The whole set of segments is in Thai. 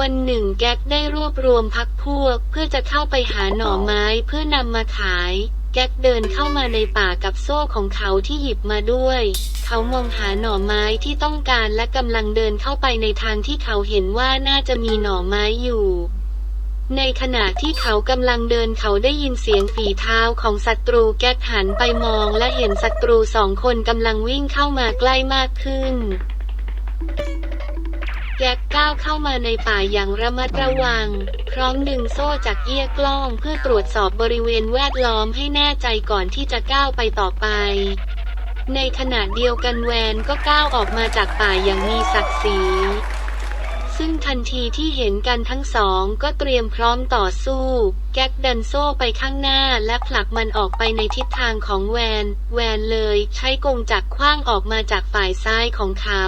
วันหนึ่งแก๊กได้รวบรวมพักพวก เพื่อจะเข้าไปหาหน่อไม้เพื่อนำมาขาย แก๊กเดินเข้ามาในป่ากับโซ่ของเขาที่หยิบมาด้วย เขามองหาหน่อไม้ที่ต้องการและกำลังเดินเข้าไปในทางที่เขาเห็นว่าน่าจะมีหน่อไม้อยู่ในขณะที่เขากำลังเดินเขาได้ยินเสียงฝีเท้าของศัตรูแก๊กหันไปมองและเห็นศัตรูสองคนกำลังวิ่งเข้ามาใกล้มากขึ้น แก๊กก้าวเข้ามาในป่าอย่างระมัดระวัง พร้อมดึงโซ่จากเอี้ยกล้องเพื่อตรวจสอบบริเวณแวดล้อมให้แน่ใจก่อนที่จะก้าวไปต่อไป ในขณะเดียวกันแวนก็ก้าวออกมาจากป่าอย่างมีศักดิ์ศรี ซึ่งทันทีที่เห็นกันทั้งสองก็เตรียมพร้อมต่อสู้ แก๊กดันโซ่ไปข้างหน้าและผลักมันออกไปในทิศทางของแวน แวนเลยใช้กงจักรคว้างออกมาจากฝ่ายซ้ายของเขา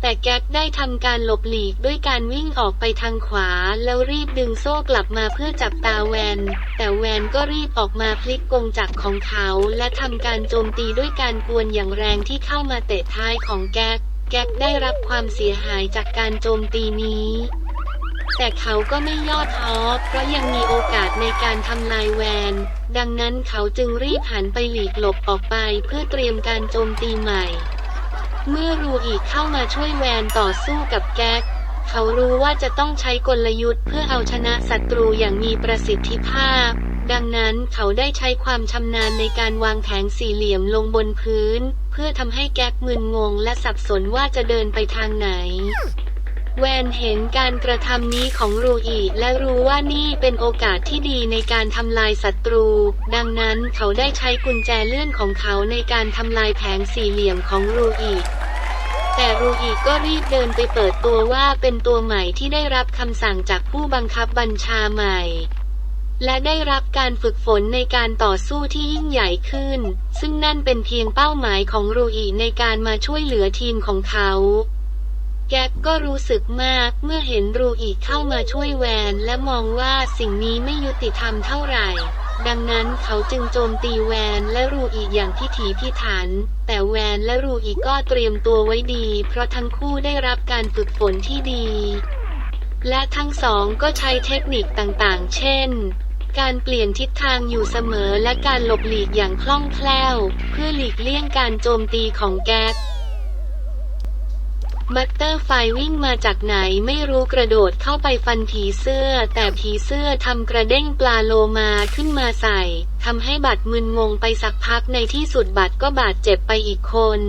แต่แก๊กได้ทำการหลบหลีกด้วยการวิ่งออกไปทางขวา แล้วรีบดึงโซ่กลับมาเพื่อจับตาแวน แต่แวนก็รีบออกมาพลิกกงจักรของเขา และทำการโจมตีด้วยการกวนอย่างแรงที่เข้ามาเตะท้ายของแก๊ก แก๊กได้รับความเสียหายจากการโจมตีนี้แต่เขาก็ไม่ย่อท้อ เพราะยังมีโอกาสในการทำลายแวน ดังนั้นเขาจึงรีบหันไปหลีกหลบออกไปเพื่อเตรียมการโจมตีใหม่ เมื่อรูอีกเข้ามาช่วยแวนต่อสู้กับแก๊ก เขารู้ว่าจะต้องใช้กลยุทธ์เพื่อเอาชนะศัตรูอย่างมีประสิทธิภาพ ดังนั้นเขาได้ใช้ความชำนาญในการวางแผงสี่เหลี่ยมลงบนพื้น เพื่อทำให้แก๊กมึนงงและสับสนว่าจะเดินไปทางไหน แวนเห็นการกระทำนี้ของรูอีและรู้ว่านี่เป็นโอกาสที่ดีในการทำลายศัตรู ดังนั้นเขาได้ใช้กุญแจเลื่อนของเขาในการทำลายแผงสี่เหลี่ยมของรูอีแต่รูอีก็รีบเดินไปเปิดตัวว่าเป็นตัวใหม่ที่ได้รับคำสั่งจากผู้บังคับบัญชาใหม่ และได้รับการฝึกฝนในการต่อสู้ที่ยิ่งใหญ่ขึ้น ซึ่งนั่นเป็นเพียงเป้าหมายของรูอีในการมาช่วยเหลือทีมของเขา แก๊กก็รู้สึกมากเมื่อเห็นรูอีเข้ามาช่วยแวนและมองว่าสิ่งนี้ไม่ยุติธรรมเท่าไหร่ ดังนั้นเขาจึงโจมตีแวนและรูอีอย่างพิถีพิถัน แต่แวนและรูอีก็เตรียมตัวไว้ดี เพราะทั้งคู่ได้รับการฝึกฝนที่ดี และทั้งสองก็ใช้เทคนิคต่างๆ เช่นการเปลี่ยนทิศทางอยู่เสมอและการหลบหลีกอย่างคล่องแคล่ว เพื่อหลีกเลี่ยงการโจมตีของแก๊ก มัตเตอร์ไฟวิ่งมาจากไหนไม่รู้กระโดดเข้าไปฟันผีเสื้อ แต่ผีเสื้อทำกระเด้งปลาโลมาขึ้นมาใส่ทำให้บัตรมึนงงไปสักพักในที่สุดบัตรก็บาดเจ็บไปอีกคน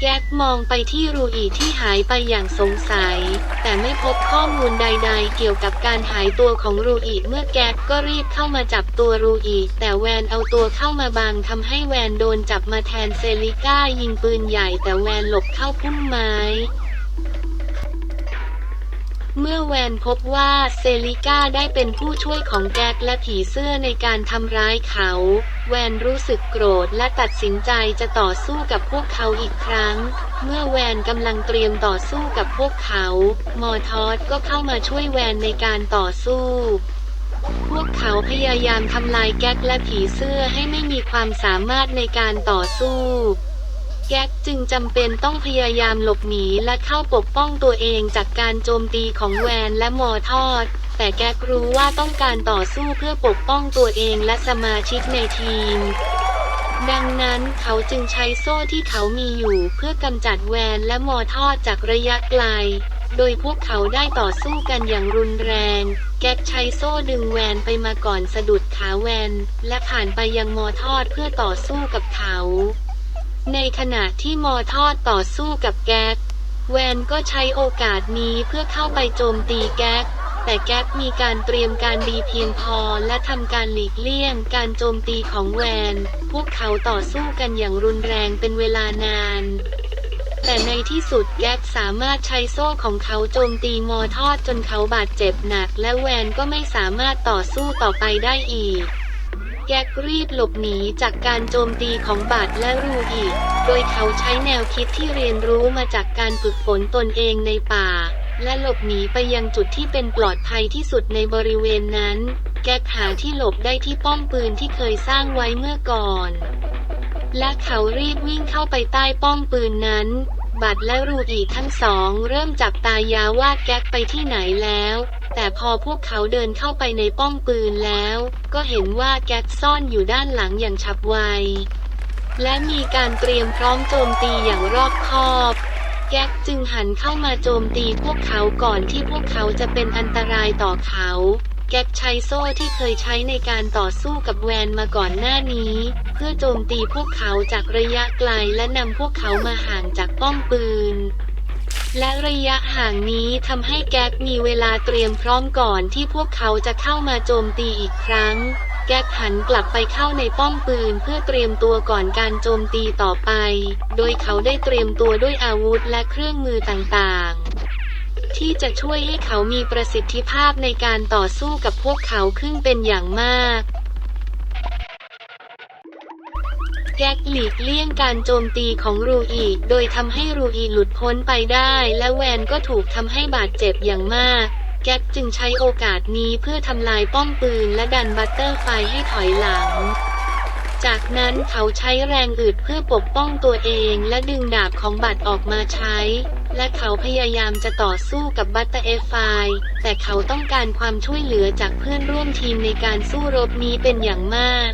แก๊กมองไปที่รูอีที่หายไปอย่างสงสัย แต่ไม่พบข้อมูลใดๆ เกี่ยวกับการหายตัวของรูอีเมื่อแก๊กก็รีบเข้ามาจับตัวรูอีแต่แวนเอาตัวเข้ามาบังทำให้แวนโดนจับมาแทนเซลิก้ายิงปืนใหญ่แต่แวนหลบเข้าพุ่มไม้ มื่อแวนพบว่าเซลิก้าได้เป็นผู้ช่วยของแก๊กและผีเสื้อในการทำร้ายเขา แวนรู้สึกโกรธและตัดสินใจจะต่อสู้กับพวกเขาอีกครั้ง เมื่อแวนกำลังเตรียมต่อสู้กับพวกเขา มอทอสก็เข้ามาช่วยแวนในการต่อสู้พวกเขาพยายามทำลายแก๊กและผีเสื้อให้ไม่มีความสามารถในการต่อสู้ แก๊กจึงจำเป็นต้องพยายามหลบหนีและเข้าปกป้องตัวเองจากการโจมตีของแวนและมอทอด แต่แก๊กรู้ว่าต้องการต่อสู้เพื่อปกป้องตัวเองและสมาชิกในทีมดังนั้นเขาจึงใช้โซ่ที่เขามีอยู่เพื่อกำจัดแวนและมอทอดจากระยะไกล โดยพวกเขาได้ต่อสู้กันอย่างรุนแรง แก๊กใช้โซ่ดึงแวนไปมาก่อนสะดุดขาแวน และผ่านไปยังมอทอดเพื่อต่อสู้กับเขา ในขณะที่มอทอดต่อสู้กับแก๊ก แวนก็ใช้โอกาสนี้เพื่อเข้าไปโจมตีแก๊ก แต่แก๊กมีการเตรียมการดีเพียงพอและทำการหลีกเลี่ยงการโจมตีของแวน พวกเขาต่อสู้กันอย่างรุนแรงเป็นเวลานาน แต่ในที่สุดแก๊กสามารถใช้โซ่ของเขาโจมตีมอทอดจนเขาบาดเจ็บหนัก และแวนก็ไม่สามารถต่อสู้ต่อไปได้อีก แก๊กรีบหลบหนีจากการโจมตีของบาดและรูอีก โดยเขาใช้แนวคิดที่เรียนรู้มาจากการฝึกฝนตนเองในป่า และหลบหนีไปยังจุดที่เป็นปลอดภัยที่สุดในบริเวณนั้น แก๊กหาที่หลบได้ที่ป้อมปืนที่เคยสร้างไว้เมื่อก่อน และเขารีบวิ่งเข้าไปใต้ป้อมปืนนั้นบัตและรูอีทั้งสองเริ่มจับตายาว่าแก๊กไปที่ไหนแล้ว แต่พอพวกเขาเดินเข้าไปในป้อมปืนแล้ว ก็เห็นว่าแก๊กซ่อนอยู่ด้านหลังอย่างฉับไว และมีการเตรียมพร้อมโจมตีอย่างรอบคอบ แก๊กจึงหันเข้ามาโจมตีพวกเขาก่อนที่พวกเขาจะเป็นอันตรายต่อเขา แก๊กใช้โซ่ที่เคยใช้ในการต่อสู้กับแวนมาก่อนหน้านี้ เพื่อโจมตีพวกเขาจากระยะไกลและนำพวกเขามาห่างจากป้อมปืน และระยะห่างนี้ทำให้แก๊กมีเวลาเตรียมพร้อมก่อนที่พวกเขาจะเข้ามาโจมตีอีกครั้ง แก๊กหันกลับไปเข้าในป้อมปืนเพื่อเตรียมตัวก่อนการโจมตีต่อไป โดยเขาได้เตรียมตัวด้วยอาวุธและเครื่องมือต่างๆ ที่จะช่วยให้เขามีประสิทธิภาพในการต่อสู้กับพวกเขาขึ้นเป็นอย่างมาก แก๊กหลีกเลี่ยงการโจมตีของรูอีโดยทำให้รูอีหลุดพ้นไปได้ และแวนก็ถูกทำให้บาดเจ็บอย่างมาก แก๊กจึงใช้โอกาสนี้เพื่อทำลายป้อมปืนและดันบัตเตอร์ไฟให้ถอยหลังจากนั้นเขาใช้แรงอึดเพื่อปกป้องตัวเองและดึงดาบของบัตรออกมาใช้ และเขาพยายามจะต่อสู้กับบัตเตอร์เอฟไฟแต่เขาต้องการความช่วยเหลือจากเพื่อนร่วมทีมในการสู้รบนี้เป็นอย่างมาก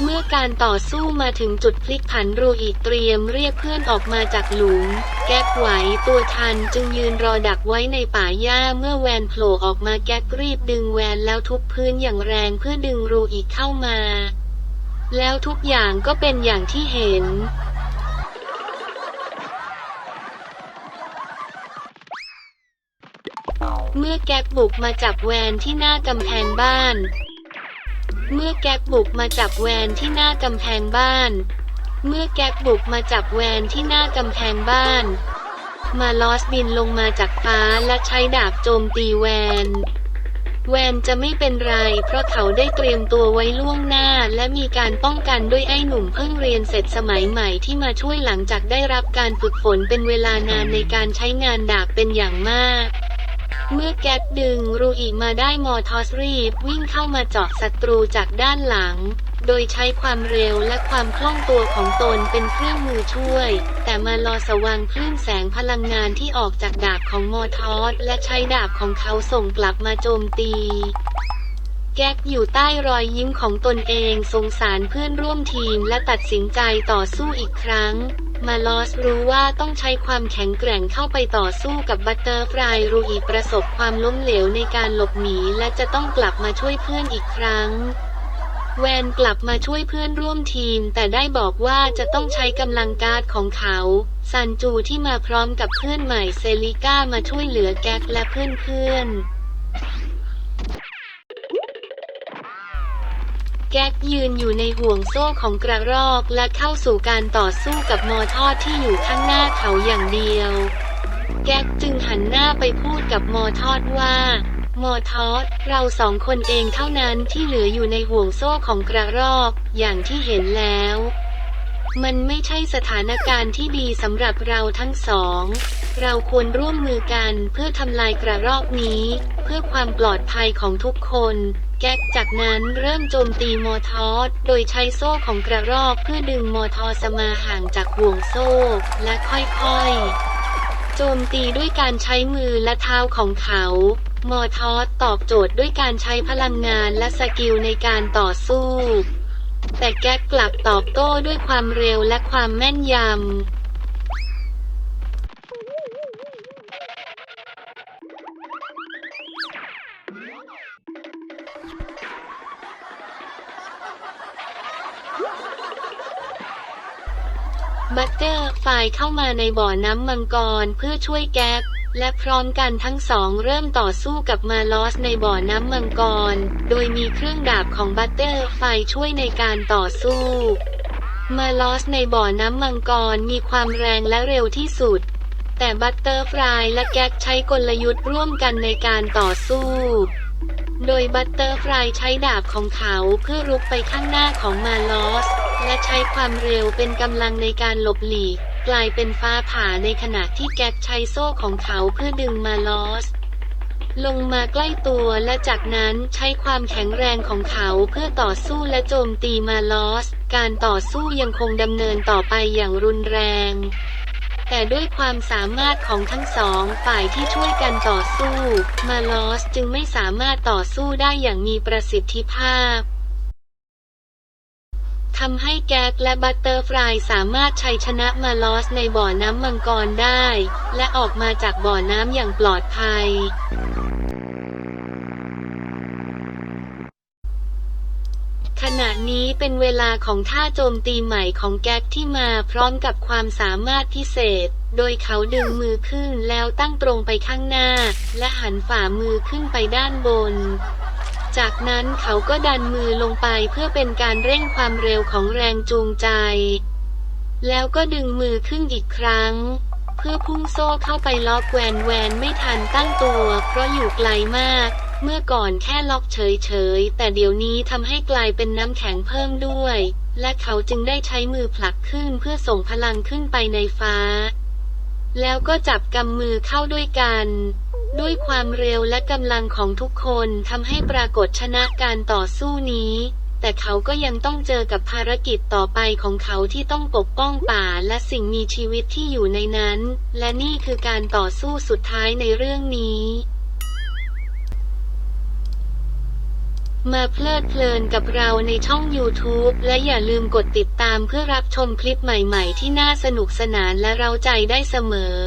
เมื่อการต่อสู้มาถึงจุดพลิกผันรูอีเตรียมเรียกเพื่อนออกมาจากหลุม แก๊กไหวตัวทันจึงยืนรอดักไว้ในป่าหญ้าเมื่อแวนโผล่ออกมาแก๊กรีบดึงแวนแล้วทุบพื้นอย่างแรงเพื่อดึงรูอีเข้ามา แล้วทุกอย่างก็เป็นอย่างที่เห็นเมื่อแก๊กบุกมาจับแวนที่หน้ากำแพงบ้าน เมื่อแก๊กบุกมาจับแวนที่หน้ากำแพงบ้าน เมื่อแก๊กบุกมาจับแวนที่หน้ากำแพงบ้าน มาลอสบินลงมาจากฟ้าและใช้ดาบโจมตีแวน แวนจะไม่เป็นไร เพราะเขาได้เตรียมตัวไว้ล่วงหน้า และมีการป้องกันด้วยไอ้หนุ่มเพิ่งเรียนเสร็จสมัยใหม่ที่มาช่วยหลังจากได้รับการฝึกฝนเป็นเวลานานในการใช้งานดาบเป็นอย่างมาก เมื่อแก๊กดึงรูอีมาได้มอทอสรีบวิ่งเข้ามาเจาะศัตรูจากด้านหลัง โดยใช้ความเร็วและความคล่องตัวของตนเป็นเครื่องมือช่วย แต่มารอสว่างคลื่นแสงพลังงานที่ออกจากดาบของมอทอสและใช้ดาบของเขาส่งกลับมาโจมตี แก๊กอยู่ใต้รอยยิ้มของตนเองสงสารเพื่อนร่วมทีมและตัดสินใจต่อสู้อีกครั้ง มาลอสรู้ว่าต้องใช้ความแข็งแกร่งเข้าไปต่อสู้กับบัตเตอร์ฟลายรูอีประสบความล้มเหลวในการหลบหนีและจะต้องกลับมาช่วยเพื่อนอีกครั้ง แวนกลับมาช่วยเพื่อนร่วมทีม แต่ได้บอกว่าจะต้องใช้กำลังการ์ดของเขา ซันจูที่มาพร้อมกับเพื่อนใหม่เซลิก้ามาช่วยเหลือแก๊กและเพื่อนๆ แก๊กยืนอยู่ในห่วงโซ่ของกระรอกและเข้าสู่การต่อสู้กับมอทอดที่อยู่ข้างหน้าเขาอย่างเดียว แก๊กจึงหันหน้าไปพูดกับมอทอดว่า มอทอดเราสองคนเองเท่านั้นที่เหลืออยู่ในห่วงโซ่ของกระรอกอย่างที่เห็นแล้ว มันไม่ใช่สถานการณ์ที่ดีสำหรับเราทั้งสอง เราควรร่วมมือกันเพื่อทำลายกระรอกนี้ เพื่อความปลอดภัยของทุกคน แก๊กจากนั้นเริ่มโจมตีมอทอสโดยใช้โซ่ของกระรอกเพื่อดึงมอทอสมาห่างจากห่วงโซ่ และค่อยๆ โจมตีด้วยการใช้มือและเท้าของเขา มอทอสตอบโจทย์ด้วยการใช้พลังงานและสกิลในการต่อสู้ แต่แก๊กกลับตอบโต้ด้วยความเร็วและความแม่นยำ บัตเตอร์ไฟเข้ามาในบ่อน้ำมังกรเพื่อช่วยแก๊กและพร้อมกันทั้งสองเริ่มต่อสู้กับมาลอสในบ่อน้ำมังกร โดยมีเครื่องดาบของบัตเตอร์ไฟช่วยในการต่อสู้ มาลอสในบ่อน้ำมังกรมีความแรงและเร็วที่สุด แต่บัตเตอร์ฟลายและแก๊กใช้กลยุทธ์ร่วมกันในการต่อสู้ โดยบัตเตอร์ฟลายใช้ดาบของเขาเพื่อรุกไปข้างหน้าของมาลอส และใช้ความเร็วเป็นกำลังในการหลบหลีก กลายเป็นฟ้าผ่าในขณะที่แก๊กใช้โซ่ของเขาเพื่อดึงมาลอส ลงมาใกล้ตัวและจากนั้นใช้ความแข็งแรงของเขาเพื่อต่อสู้และโจมตีมาลอส การต่อสู้ยังคงดำเนินต่อไปอย่างรุนแรงแต่ด้วยความสามารถของทั้งสองฝ่ายที่ช่วยกันต่อสู้ มาลอสจึงไม่สามารถต่อสู้ได้อย่างมีประสิทธิภาพ ทำให้แก๊กและบัตเตอร์ฟลายสามารถชัยชนะมาลอสในบ่อน้ำมังกรได้ และออกมาจากบ่อน้ำอย่างปลอดภัยขณะนี้เป็นเวลาของท่าโจมตีใหม่ของแก๊กที่มาพร้อมกับความสามารถพิเศษ โดยเขาดึงมือขึ้นแล้วตั้งตรงไปข้างหน้า และหันฝ่ามือขึ้นไปด้านบน จากนั้นเขาก็ดันมือลงไปเพื่อเป็นการเร่งความเร็วของแรงจูงใจ แล้วก็ดึงมือขึ้นอีกครั้ง เพื่อพุ่งโซ่เข้าไปล็อกแวนแวนไม่ทันตั้งตัว เพราะอยู่ไกลมาก เมื่อก่อนแค่ล็อกเฉยๆ แต่เดี๋ยวนี้ทำให้กลายเป็นน้ำแข็งเพิ่มด้วย และเขาจึงได้ใช้มือผลักขึ้นเพื่อส่งพลังขึ้นไปในฟ้า แล้วก็จับกำมือเข้าด้วยกัน ด้วยความเร็วและกำลังของทุกคนทำให้ปรากฏชนะการต่อสู้นี้ แต่เขาก็ยังต้องเจอกับภารกิจต่อไปของเขาที่ต้องปกป้องป่าและสิ่งมีชีวิตที่อยู่ในนั้น และนี่คือการต่อสู้สุดท้ายในเรื่องนี้มาเพลิดเพลินกับเราในช่อง YouTube และอย่าลืมกดติดตามเพื่อรับชมคลิปใหม่ๆ ที่น่าสนุกสนานและเราใจได้เสมอ